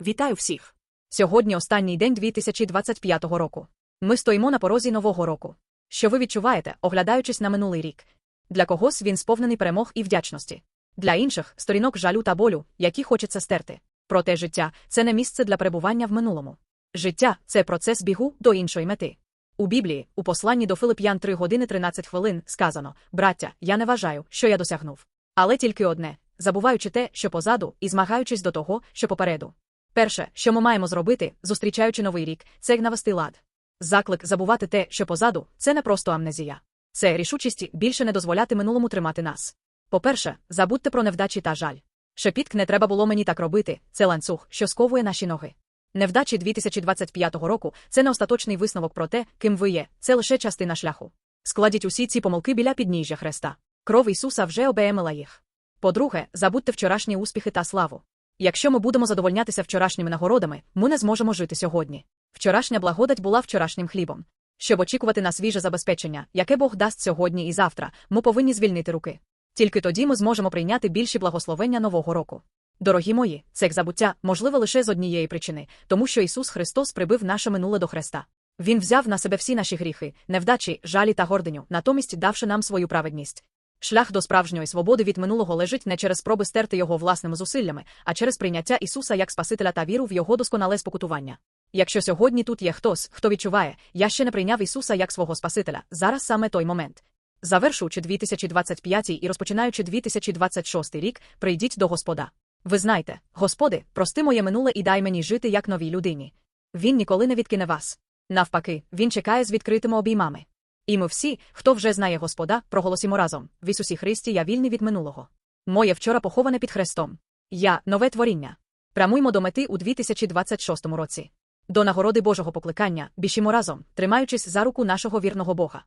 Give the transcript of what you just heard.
Вітаю всіх! Сьогодні останній день 2025 року. Ми стоїмо на порозі нового року. Що ви відчуваєте, оглядаючись на минулий рік? Для когось він сповнений перемог і вдячності. Для інших сторінок жалю та болю, які хочеться стерти. Проте життя це не місце для перебування в минулому. Життя це процес бігу до іншої мети. У Біблії, у посланні до Филип'ян 3 години 13 хвилин, сказано: Браття, я не вважаю, що я досягнув. Але тільки одне забуваючи те, що позаду, і змагаючись до того, що попереду. Перше, що ми маємо зробити, зустрічаючи новий рік, це навести лад. Заклик забувати те, що позаду, це не просто амнезія. Це рішучість більше не дозволяти минулому тримати нас. По-перше, забудьте про невдачі та жаль. Шепітк не треба було мені так робити, це ланцюг, що сковує наші ноги. Невдачі 2025 року це не остаточний висновок про те, ким ви є, це лише частина шляху. Складіть усі ці помилки біля підніжжя Христа. Кров Ісуса вже обеемила їх. По-друге, забудьте вчорашні успіхи та славу. Якщо ми будемо задовольнятися вчорашніми нагородами, ми не зможемо жити сьогодні. Вчорашня благодать була вчорашнім хлібом. Щоб очікувати на свіже забезпечення, яке Бог дасть сьогодні і завтра, ми повинні звільнити руки. Тільки тоді ми зможемо прийняти більші благословення нового року. Дорогі мої, це забуття можливе лише з однієї причини, тому що Ісус Христос прибив наше минуле до Христа. Він взяв на себе всі наші гріхи, невдачі, жалі та гординю, натомість давши нам свою праведність. Шлях до справжньої свободи від минулого лежить не через спроби стерти його власними зусиллями, а через прийняття Ісуса як Спасителя та віру в Його досконале спокутування. Якщо сьогодні тут є хтось, хто відчуває, я ще не прийняв Ісуса як свого Спасителя, зараз саме той момент. Завершуючи 2025 і розпочинаючи 2026 рік, прийдіть до Господа. Ви знаєте, Господи, прости моє минуле і дай мені жити як новій людині. Він ніколи не відкине вас. Навпаки, він чекає з відкритими обіймами. І ми всі, хто вже знає Господа, проголосимо разом в Ісусі Христі я вільний від минулого. Моє вчора поховане під хрестом. Я нове творіння. Прямуймо до мети у 2026 році. До нагороди Божого покликання бішімо разом, тримаючись за руку нашого вірного Бога.